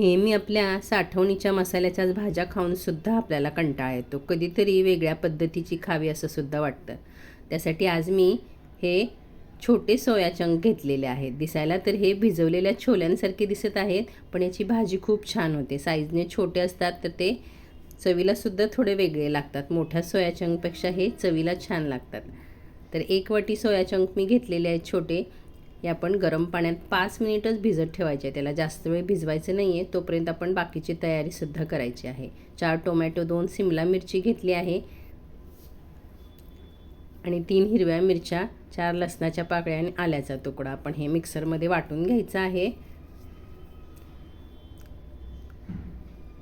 नेहमी आपल्या साठवणीच्या मसाल्याच्याच भाज्या खाऊनसुद्धा आपल्याला कंटाळा येतो. कधीतरी वेगळ्या पद्धतीची खावी असं सुद्धा वाटतं. त्यासाठी आज मी हे छोटे सोया चंक घेतलेले आहेत. दिसायला तर हे भिजवलेल्या छोल्यांसारखे दिसत आहेत पण याची भाजी खूप छान होते. साईजने छोटे असतात तर ते चवीलासुद्धा थोडे वेगळे लागतात. मोठ्या सोया चंकपेक्षा हे चवीला छान लागतात. तर एक वाटी सोया चंक मी घेतलेले आहेत छोटे. हे आपण गरम पाण्यात पाच मिनिटच भिजत ठेवायचे आहे. त्याला जास्त वेळ भिजवायचं नाही आहे तोपर्यंत आपण बाकीची तयारीसुद्धा करायची आहे. चार टोमॅटो दोन सिमला मिरची घेतली आहे. आणि तीन हिरव्या मिरच्या चार लसणाच्या पाकळ्या आणि आल्याचा तुकडा आपण हे मिक्सरमध्ये वाटून घ्यायचं आहे.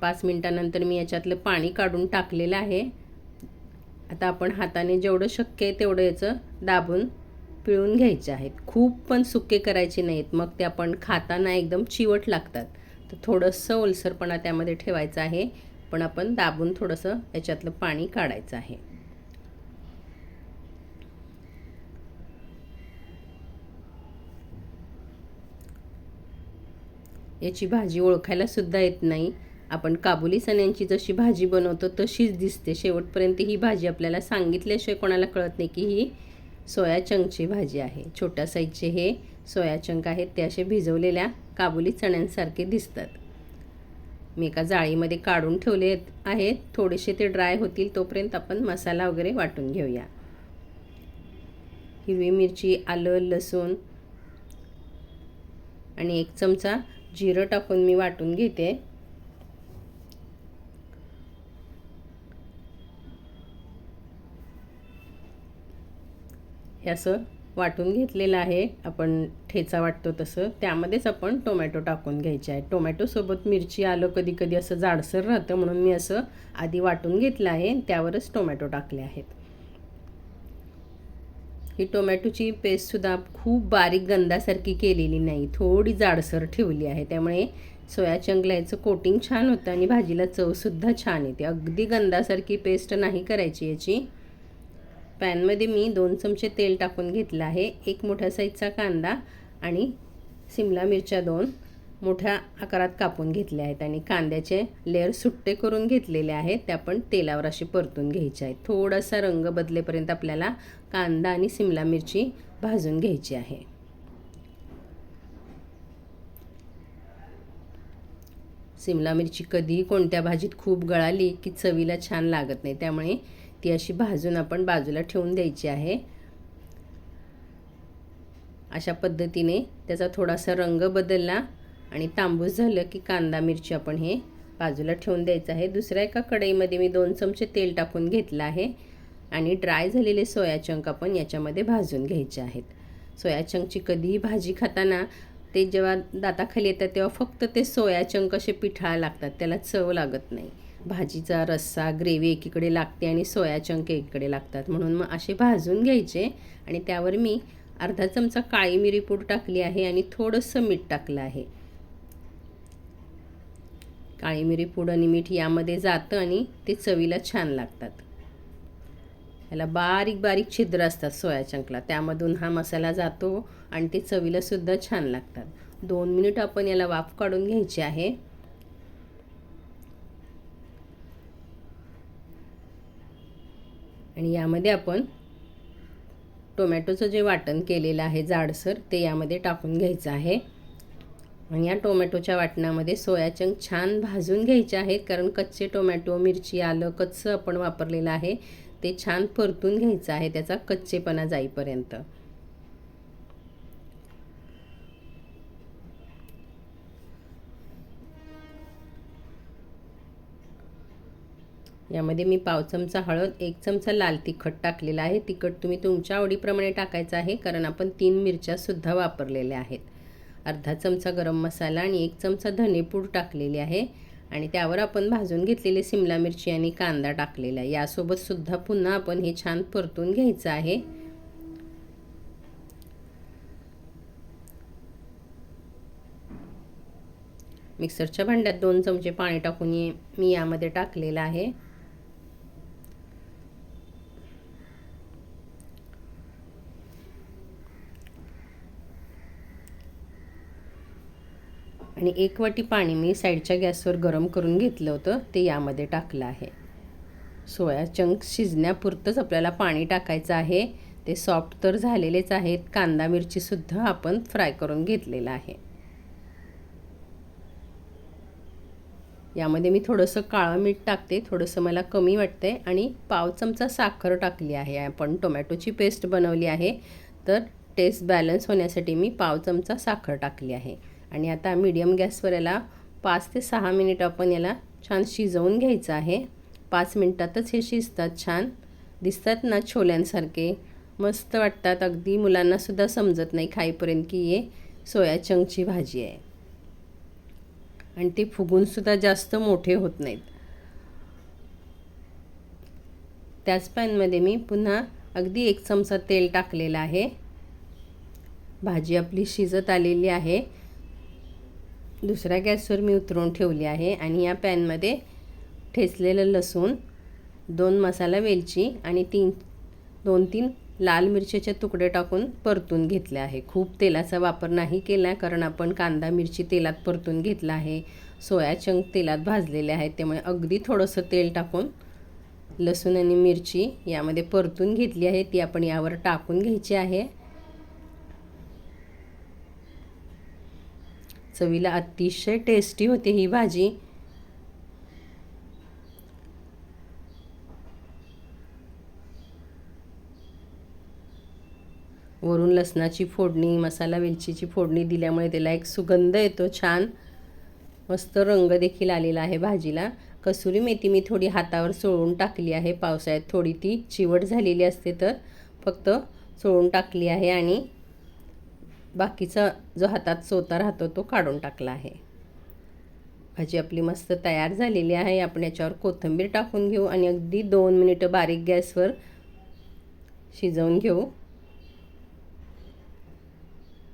पाच मिनटानंतर मी याच्यातलं पाणी काढून टाकलेलं आहे. आता आपण हाताने जेवढं शक्य आहे तेवढं याचं दाबून पिळून घ्यायचे आहेत. खूप पण सुके करायचे नाहीत. मग ते आपण खाताना एकदम चिवट लागतात. तर थोडंसं ओलसरपणा त्यामध्ये ठेवायचं आहे. पण आपण दाबून थोडंसं याच्यातलं पाणी काढायचं आहे. याची भाजी ओळखायला सुद्धा येत नाही. आपण काबुली चण्यांची जशी भाजी बनवतो तशीच दिसते. शेवटपर्यंत ही भाजी आपल्याला सांगितल्याशिवाय कोणाला कळत नाही की ही सोया चंकची भाजी आहे. छोट्या साईजचे हे सोया चंक आहेत ते असे भिजवलेल्या काबुली चण्यांसारखे दिसतात. मी एका जाळीमध्ये काढून ठेवले आहेत. थोडेसे ते ड्राय होतील तोपर्यंत आपण मसाला वगैरे वाटून घेऊया. हिरवी मिरची आलं लसूण आणि एक चमचा जिरं टाकून मी वाटून घेते. हे असं वाटून घेतलेलं आहे. आपण ठेचा वाटतो तसं. त्यामध्येच आपण टोमॅटो टाकून घ्यायचे आहे टोमॅटोसोबत मिरची आलं कधी कधी असं जाडसर राहतं म्हणून मी असं आधी वाटून घेतलं आहे. त्यावरच टोमॅटो टाकले आहेत. ही टोमॅटोची पेस्टसुद्धा खूप बारीक गंधासारखी केलेली नाही. थोडी जाडसर ठेवली आहे. त्यामुळे सोया चंकला याचं कोटिंग छान होतं आणि भाजीला चवसुद्धा छान येते. अगदी गंधासारखी पेस्ट नाही करायची याची. पॅनमध्ये मी दोन चमचे तेल टाकून घेतलं आहे. एक मोठ्या साईजचा कांदा आणि सिमला मिरच्या दोन मोठ्या आकारात कापून घेतल्या आहेत आणि कांद्याचे लेअर सुट्टे करून घेतलेले आहेत. त्या पण तेलावर असे परतून घ्यायचे आहेत. थोडासा रंग बदलेपर्यंत आपल्याला कांदा आणि सिमला मिरची भाजून घ्यायची आहे. सिमला मिरची कधीही कोणत्या भाजीत खूप गळाली की चवीला छान लागत नाही. त्यामुळे ती अशी भाजून आपण बाजूला ठेवून द्यायची आहे. अशा पद्धतीने त्याचा थोडासा रंग बदलला आणि तांबूस झालं की कांदा मिरची आपण हे बाजूला ठेवून द्यायचं आहे. दुसऱ्या एका कढईमध्ये मी दोन चमचे तेल टाकून घेतलं आहे आणि ड्राय झालेले सोया चंक आपण याच्यामध्ये भाजून घ्यायचे आहेत. सोया चंकची कधीही भाजी खाताना ते जेव्हा दाताखाली येतात तेव्हा फक्त ते सोया चंक असे पिठाळा लागतात त्याला चव लागत नाही. भाजीचा रस्सा ग्रेव्ही एकीकडे लागते आणि सोया चंक एकीकडे लागतात. म्हणून मग असे भाजून घ्यायचे आणि त्यावर मी अर्धा चमचा काळी मिरी पूड टाकली आहे आणि थोडंसं मीठ टाकलं आहे. काळी मिरी पूड आणि मीठ यामध्ये जातं आणि ते चवीला छान लागतात. याला बारीक बारीक छिद्र असतात सोया चंकला. त्यामधून हा मसाला जातो आणि ते चवीलासुद्धा छान लागतात. दोन मिनिट आपण याला वाफ काढून घ्यायची आहे. आणि यामध्ये आपण टोमॅटोचं जे वाटण केलेलं आहे जाडसर ते यामध्ये टाकून घ्यायचं आहे. आणि या टोमॅटोच्या वाटणामध्ये सोया चंक छान भाजून घ्यायचे आहेत कारण कच्चे टोमॅटो मिरची आलं कच्चं आपण वापरलेलं आहे ते छान परतून घ्यायचं आहे त्याचा कच्चेपणा जाईपर्यंत. यामध्ये मी पाव चमचा हळद एक चमचा लाल तिखट टाकलेला आहे. तिखट तुम्ही तुमच्या आवडीप्रमाणे टाकायचं आहे कारण आपण तीन मिरच्यासुद्धा वापरलेल्या आहेत. अर्धा चमचा गरम मसाला आणि एक चमचा धनेपूड टाकलेली आहे. आणि त्यावर आपण भाजून घेतलेले सिमला मिरची आणि कांदा टाकलेला आहे. यासोबतसुद्धा पुन्हा आपण हे छान परतून घ्यायचं आहे. मिक्सरच्या भांड्यात दोन चमचे पाणी टाकून मी यामध्ये टाकलेलं आहे. आणि एक वाटी पाणी मी साईडच्या गॅसवर गरम करून घेतलं होतं ते यामध्ये टाकलं आहे. सोया चंक शिजण्यापुरतंच आपल्याला पाणी टाकायचं आहे. ते सॉफ्ट तर झालेलेच आहेत कांदा मिरचीसुद्धा आपण फ्राय करून घेतलेला आहे. यामध्ये मी थोडंसं काळं मीठ टाकते थोडंसं मला कमी वाटते आणि पाव चमचा साखर टाकली आहे. आपण टोमॅटोची पेस्ट बनवली आहे तर टेस्ट बॅलन्स होण्यासाठी मी पाव चमचा साखर टाकली आहे. आणि आता मीडियम गॅसवर याला पाच ते सहा मिनिट आपण याला छान शिजवून घ्यायचं आहे. पाच मिनटातच हे शिजतात छान. दिसतात ना छोल्यांसारखे. मस्त वाटतात. अगदी मुलांनासुद्धा समजत नाही खाईपर्यंत की हे सोया चंकची भाजी आहे. आणि ते फुगूनसुद्धा जास्त मोठे होत नाहीत. त्याच पॅनमध्ये मी पुन्हा अगदी एक चमचा तेल टाकलेलं आहे. भाजी आपली शिजत आलेली आहे. दुसऱ्या गॅसवर मी उतरवून ठेवली आहे आणि या पॅनमध्ये ठेचलेलं लसूण दोन मसाला वेलची आणि तीन दोन तीन लाल मिरचीचे तुकडे टाकून परतून घेतले आहे. खूप तेलाचा वापर नाही केला कारण आपण कांदा मिरची तेलात परतून घेतला आहे. सोया चंक तेलात भाजलेले आहेत. त्यामुळे अगदी थोडंसं तेल टाकून लसूण आणि मिरची यामध्ये परतून घेतली आहे. ती आपण यावर टाकून घ्यायची आहे. चवीला अतिशय टेस्टी होते ही भाजी. वरून लसणाची फोडणी मसाला वेलचीची फोडणी दिल्यामुळे त्याला एक सुगंध येतो छान. मस्त रंग देखील आलेला आहे भाजीला. कसुरी मेथी मी थोडी हातावर चोळून टाकली आहे. पावसाळ्यात थोडी ती चिवट झालेली असते तर. फक्त चोळून टाकली आहे आणि बाकीचा जो हातात सोता राहतो तो काढून टाकला आहे. भाजी आपली मस्त तयार झालेली आहे. आपण याच्यावर कोथिंबीर टाकून घेऊ आणि अगदी दोन मिनिटं बारीक गॅसवर शिजवून घेऊ.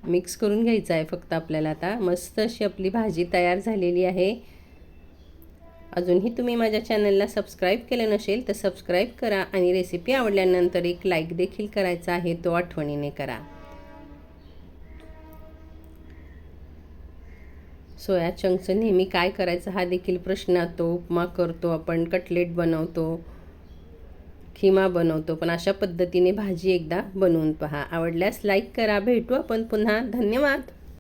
मिक्स करून घ्यायचं आहे फक्त आपल्याला आता. मस्त अशी आपली भाजी तयार झालेली आहे. अजूनही तुम्ही माझ्या चॅनलला सबस्क्राईब केलं नसेल तर सबस्क्राईब करा आणि रेसिपी आवडल्यानंतर एक लाईक देखील करायचा आहे तो आठवणीने करा. सोया चंकचं नेहमी काय करायचं हा देखील प्रश्न असतो. उपमा करतो आपण कटलेट बनवतो खिमा बनवतो. पण अशा पद्धतीने भाजी एकदा बनवून पहा. आवडल्यास लाईक करा. भेटू आपण पुन्हा. धन्यवाद!